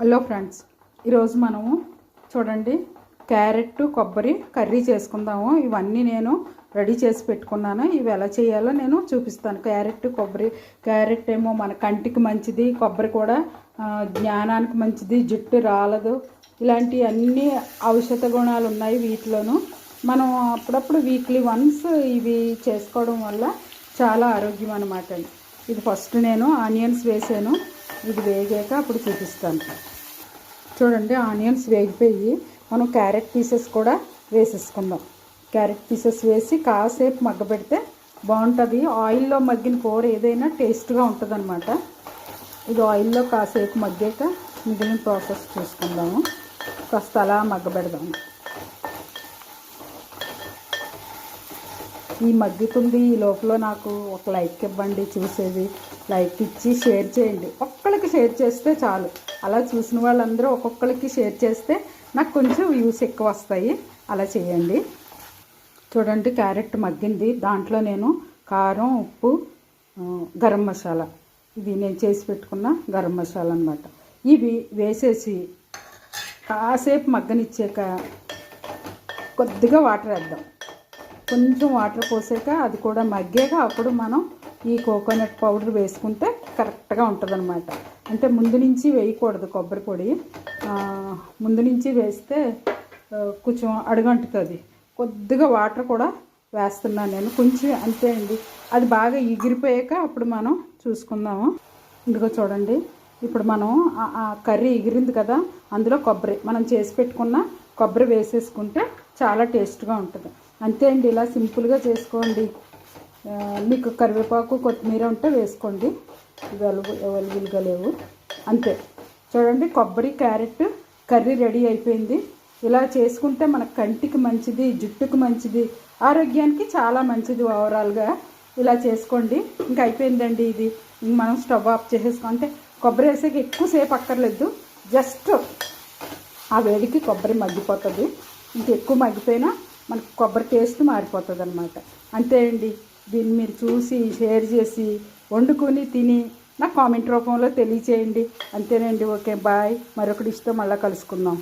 Hello friends ఈరోజు మనము చూడండి క్యారెట్ కొబ్బరి కర్రీ చేసుకుందాము. ఇవన్నీ నేను రెడీ చేసి పెట్టుకున్నాను. ఇవి ఎలా చేయాలో నేను చూపిస్తాను. క్యారెట్ కొబ్బరి క్యారెట్ ఏమో మన కంటికి మంచిది కొబ్బరి కూడా జ్ఞానానికి మంచిది జుట్టు రాలదు. ఇలాంటి అన్ని ఔషధ గుణాలు ఉన్నాయి వీటిలోనూ. మనం అప్పుడప్పుడు వీక్లీ వన్స్ ఇవి చేసుకోవడం వల్ల చాలా ఆరోగ్యం అనమాట అండి. ఇది ఫస్ట్ నేను ఆనియన్స్ వేసాను. ఇది వేగాక అప్పుడు చూపిస్తాను. చూడండి ఆనియన్స్ వేగిపోయి మనం క్యారెట్ పీసెస్ కూడా వేసేసుకుందాం. క్యారెట్ పీసెస్ వేసి కాసేపు మగ్గబెడితే బాగుంటుంది. ఆయిల్లో మగ్గిన కూర ఏదైనా టేస్ట్గా ఉంటుందన్నమాట. ఇది ఆయిల్లో కాసేపు మగ్గాక మిగిలిన ప్రాసెస్ చూసుకుందాము. కాస్త అలా మగ్గబెడదాము. ఈ మగ్గుతుంది. ఈ లోపల నాకు ఒక లైక్ ఇవ్వండి చూసేది. లైక్ ఇచ్చి షేర్ చేయండి. ఒక్కొక్కరికి షేర్ చేస్తే చాలు. అలా చూసిన వాళ్ళందరూ ఒక్కొక్కరికి షేర్ చేస్తే నాకు కొంచెం వ్యూస్ ఎక్కువ వస్తాయి. అలా చేయండి. చూడండి క్యారెట్ మగ్గింది. దాంట్లో నేను కారం ఉప్పు గరం మసాలా. ఇది నేను చేసి పెట్టుకున్న గరం మసాలా అనమాట ఇవి వేసేసి కాసేపు మగ్గనిచ్చాక కొద్దిగా వాటర్ వేద్దాం. కొంచెం వాటర్ పోసాక అది కూడా మగ్గాక అప్పుడు మనం ఈ కోకోనట్ పౌడర్ వేసుకుంటే కరెక్ట్గా ఉంటుంది అంటే ముందు నుంచి వేయకూడదు కొబ్బరి పొడి. ముందు నుంచి వేస్తే కొంచెం అడుగంటుతుంది. కొద్దిగా వాటర్ కూడా వేస్తున్నాను నేను. కొంచెం అంతే అండి. అది బాగా ఎగిరిపోయాక అప్పుడు మనం చూసుకుందాము. ఇందుకో చూడండి. ఇప్పుడు మనం ఆ కర్రీ ఎగిరింది కదా అందులో కొబ్బరి. మనం చేసి పెట్టుకున్న కొబ్బరి వేసేసుకుంటే చాలా టేస్ట్గా ఉంటుంది. అంతే అండి ఇలా సింపుల్గా చేసుకోండి. మీకు కరివేపాకు కొత్తిమీర ఉంటే వేసుకోండి. వెలుగు అవైలబుల్గా లేవు. అంతే. చూడండి కొబ్బరి క్యారెట్ కర్రీ రెడీ అయిపోయింది. ఇలా చేసుకుంటే మన కంటికి మంచిది జుట్టుకు మంచిది ఆరోగ్యానికి చాలా మంచిది ఓవరాల్గా ఇలా చేసుకోండి. ఇంకా అయిపోయిందండి ఇది. మనం స్టవ్ ఆఫ్ చేసేసుకో అంటే కొబ్బరి వేసాక ఎక్కువసేపు అక్కర్లేదు. జస్ట్ ఆ వేడికి కొబ్బరి మగ్గిపోతుంది. ఇంకెక్కువ మగ్గిపోయినా మనకు కొబ్బరి టేస్ట్ మారిపోతుంది అనమాట అంతే అండి. దీన్ని మీరు చూసి షేర్ చేసి వండుకొని తిని నా కామెంట్ రూపంలో తెలియచేయండి. అంతేనండి. Okay bye. మరొకటి ఇష్టం మళ్ళీ కలుసుకుందాం.